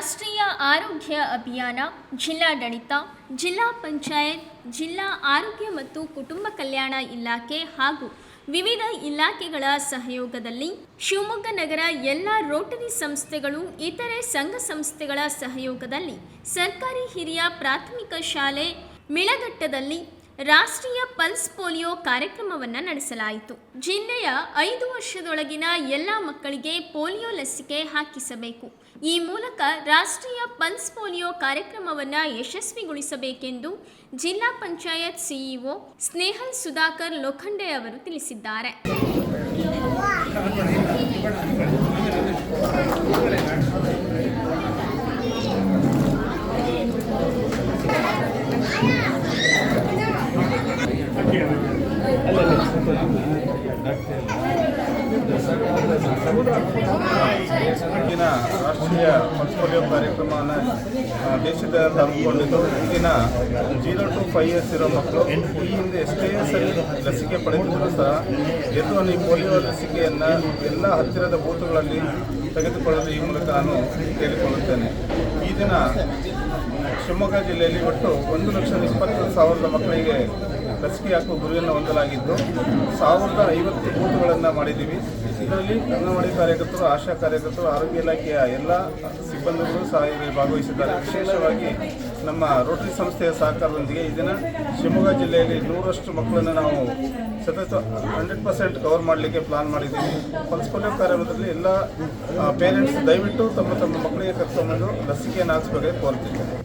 ರಾಷ್ಟ್ರೀಯ ಆರೋಗ್ಯ ಅಭಿಯಾನ ಜಿಲ್ಲಾಡಳಿತ, ಜಿಲ್ಲಾ ಪಂಚಾಯತ್, ಜಿಲ್ಲಾ ಆರೋಗ್ಯ ಮತ್ತು ಕುಟುಂಬ ಕಲ್ಯಾಣ ಇಲಾಖೆ ಹಾಗೂ ವಿವಿಧ ಇಲಾಖೆಗಳ ಸಹಯೋಗದಲ್ಲಿ ಶಿವಮೊಗ್ಗ ನಗರ ಎಲ್ಲ ರೋಟರಿ ಸಂಸ್ಥೆಗಳು, ಇತರೆ ಸಂಘ ಸಂಸ್ಥೆಗಳ ಸಹಯೋಗದಲ್ಲಿ ಸರ್ಕಾರಿ ಹಿರಿಯ ಪ್ರಾಥಮಿಕ ಶಾಲೆ, ಮಿಳಗಟ್ಟದಲ್ಲಿ ರಾಷ್ಟ್ರೀಯ ಪಲ್ಸ್ ಪೋಲಿಯೋ ಕಾರ್ಯಕ್ರಮವನ್ನು ನಡೆಸಲಾಯಿತು. ಜಿಲ್ಲೆಯ ಐದು ವರ್ಷದೊಳಗಿನ ಎಲ್ಲ ಮಕ್ಕಳಿಗೆ ಪೋಲಿಯೋ ಲಸಿಕೆ ಹಾಕಿಸಬೇಕು. ಈ ಮೂಲಕ ರಾಷ್ಟ್ರೀಯ ಪಲ್ಸ್ ಪೋಲಿಯೋ ಕಾರ್ಯಕ್ರಮವನ್ನು ಯಶಸ್ವಿಗೊಳಿಸಬೇಕೆಂದು ಜಿಲ್ಲಾ ಪಂಚಾಯತ್ ಸಿಇಒ ಸ್ನೇಹಲ್ ಸುಧಾಕರ್ ಲೋಖಂಡೆ ಅವರು ತಿಳಿಸಿದ್ದಾರೆ. ಇಂದಿನ ರಾಷ್ಟ್ರೀಯ ಪೋರ್ಟ್ಫೋಲಿಯೋ ಆ, ದೇಶದಾದ್ಯಂತ ಹಮ್ಮಿಕೊಂಡಿದ್ದು ಇಂದಿನ ಜೀರೋ ಟು ಫೈವ್ ಇಯರ್ಸ್ ಇರೋ ಮಕ್ಕಳು ಈ ಹಿಂದೆ ಎಷ್ಟೇ ಸರಿ ಲಸಿಕೆ ಪಡೆದಿದ್ದರೂ ಸಹ ಎದ್ದು ಈ ಪೋಲಿಯೋ ಲಸಿಕೆಯನ್ನು ಎಲ್ಲ ಹತ್ತಿರದ ಬೂತುಗಳಲ್ಲಿ ತೆಗೆದುಕೊಳ್ಳಲು ಈ ಮೂಲಕ ನಾನು ಕೇಳಿಕೊಳ್ಳುತ್ತೇನೆ. ಈ ದಿನ ಶಿವಮೊಗ್ಗ ಜಿಲ್ಲೆಯಲ್ಲಿ ಒಟ್ಟು ಒಂದು ಲಕ್ಷದ ಇಪ್ಪತ್ತು ಸಾವಿರದ ಮಕ್ಕಳಿಗೆ ಲಸಿಕೆ ಹಾಕುವ ಗುರಿಯನ್ನು ಹೊಂದಲಾಗಿದ್ದು, ಸಾವಿರದ ಐವತ್ತು ಬೂತ್ಗಳನ್ನು ಮಾಡಿದ್ದೀವಿ. ಇದರಲ್ಲಿ ಅಂಗನವಾಡಿ ಕಾರ್ಯಕರ್ತರು, ಆಶಾ ಕಾರ್ಯಕರ್ತರು, ಆರೋಗ್ಯ ಇಲಾಖೆಯ ಎಲ್ಲ ಸಿಬ್ಬಂದಿಗಳು ಸಹ ಇಲ್ಲಿ ಭಾಗವಹಿಸಿದ್ದಾರೆ. ವಿಶೇಷವಾಗಿ ನಮ್ಮ ರೋಟರಿ ಸಂಸ್ಥೆಯ ಸಹಕಾರದೊಂದಿಗೆ ಈ ದಿನ ಶಿವಮೊಗ್ಗ ಜಿಲ್ಲೆಯಲ್ಲಿ ನೂರಷ್ಟು ಮಕ್ಕಳನ್ನು ನಾವು ಸತತ ಹಂಡ್ರೆಡ್ ಪರ್ಸೆಂಟ್ ಕವರ್ ಮಾಡಲಿಕ್ಕೆ ಪ್ಲಾನ್ ಮಾಡಿದ್ದೀವಿ. ಪಲ್ಸ್ ಕಾರ್ಯಕ್ರಮದಲ್ಲಿ ಎಲ್ಲ ಪೇರೆಂಟ್ಸ್ ದಯವಿಟ್ಟು ತಮ್ಮ ತಮ್ಮ ಮಕ್ಕಳಿಗೆ ಕರ್ಕೊಂಡು ಲಸಿಕೆಯನ್ನು ಹಾಕಿಸ್ಬೇಕಾಗಿ ಕೋರ್ತಿದ್ದೇನೆ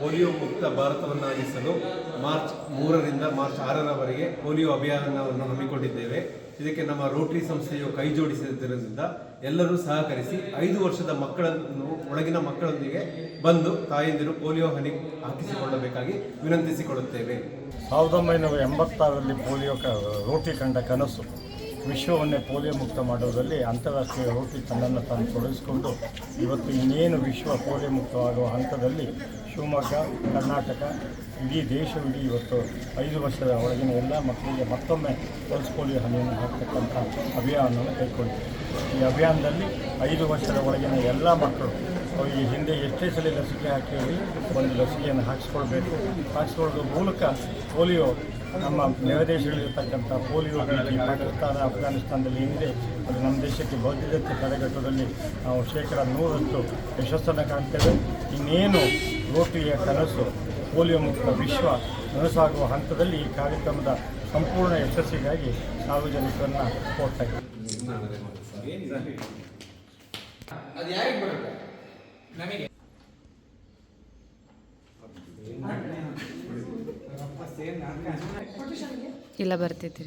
ಪೋಲಿಯೋ ಮುಕ್ತ ಭಾರತವನ್ನಾಗಿಸಲು ಮಾರ್ಚ್ ಮೂರರಿಂದ ಮಾರ್ಚ್ ಆರರವರೆಗೆ ಪೋಲಿಯೋ ಅಭಿಯಾನವನ್ನು ಹಮ್ಮಿಕೊಂಡಿದ್ದೇವೆ. ಇದಕ್ಕೆ ನಮ್ಮ ರೋಟರಿ ಸಂಸ್ಥೆಯು ಕೈ ಜೋಡಿಸಿದ್ದರಿಂದ ಎಲ್ಲರೂ ಸಹಕರಿಸಿ ಐದು ವರ್ಷದ ಮಕ್ಕಳನ್ನು ಒಳಗಿನ ಮಕ್ಕಳೊಂದಿಗೆ ಬಂದು ತಾಯಂದಿರು ಪೋಲಿಯೋ ಹನಿ ಹಾಕಿಸಿಕೊಳ್ಳಬೇಕಾಗಿ ವಿನಂತಿಸಿಕೊಳ್ಳುತ್ತೇವೆ. ಸಾವಿರದ ಒಂಬೈನೂರ ಎಂಬತ್ತಾರರಲ್ಲಿ ಪೋಲಿಯೋ ಕ ರೋಟಿ ಕಂಡ ಕನಸು. ವಿಶ್ವವನ್ನೇ ಪೋಲಿಯೋ ಮುಕ್ತ ಮಾಡುವುದರಲ್ಲಿ ಅಂತಾರಾಷ್ಟ್ರೀಯ ರೋಟಿ ತನ್ನನ್ನು ತಾನು ತೊಡಗಿಸಿಕೊಂಡು ಇವತ್ತು ಇನ್ನೇನು ವಿಶ್ವ ಪೋಲಿಯೋ ಮುಕ್ತವಾಗುವ ಹಂತದಲ್ಲಿ ಶಿವಮೊಗ್ಗ, ಕರ್ನಾಟಕ, ಇಡೀ ದೇಶವಿಡೀ ಇವತ್ತು ಐದು ವರ್ಷದ ಒಳಗಿನ ಎಲ್ಲ ಮಕ್ಕಳಿಗೆ ಮತ್ತೊಮ್ಮೆ ಪಲ್ಸ್ ಪೋಲಿಯೋ ಹನಿಯನ್ನು ಹಾಕ್ತಕ್ಕಂಥ ಅಭಿಯಾನವನ್ನು ಕೈಗೊಂಡಿದೆ. ಈ ಅಭಿಯಾನದಲ್ಲಿ ಐದು ವರ್ಷದ ಒಳಗಿನ ಎಲ್ಲ ಮಕ್ಕಳು ಈ ಹಿಂದೆ ಎಷ್ಟೇ ಸಲ ಲಸಿಕೆ ಹಾಕಿ ಒಂದು ಲಸಿಕೆಯನ್ನು ಹಾಕಿಸ್ಕೊಳ್ಬೇಕು. ಹಾಕಿಸ್ಕೊಳ್ಳೋದ್ರ ಮೂಲಕ ಪೋಲಿಯೋ ನಮ್ಮ ನೆರೆ ದೇಶಗಳಿರ್ತಕ್ಕಂಥ ಪೋಲಿಯೋ ಭೀತಿ ಪಾಕಿಸ್ತಾನ ಅಫ್ಘಾನಿಸ್ತಾನದಲ್ಲಿ ಏನಿದೆ ಅದು ನಮ್ಮ ದೇಶಕ್ಕೆ ಬೌದ್ಧಿಕತೆ ತಡೆಗಟ್ಟುವುದರಲ್ಲಿ ನಾವು ಶೇಕಡ ನೂರಷ್ಟು ಯಶಸ್ಸನ್ನು ಕಾಣ್ತೇವೆ. ಇನ್ನೇನು ರೋಟಿಯ ಕನಸು ಪೋಲಿಯೋ ಮುಕ್ತ ವಿಶ್ವ ನನಸಾಗುವ ಹಂತದಲ್ಲಿ ಈ ಕಾರ್ಯಕ್ರಮದ ಸಂಪೂರ್ಣ ಯಶಸ್ಸಿಗಾಗಿ ಸಾರ್ವಜನಿಕರನ್ನು ಕೋರ್ತಾ ಇದ್ದೀವಿ ಇಲ್ಲ ಬರ್ತೈತಿ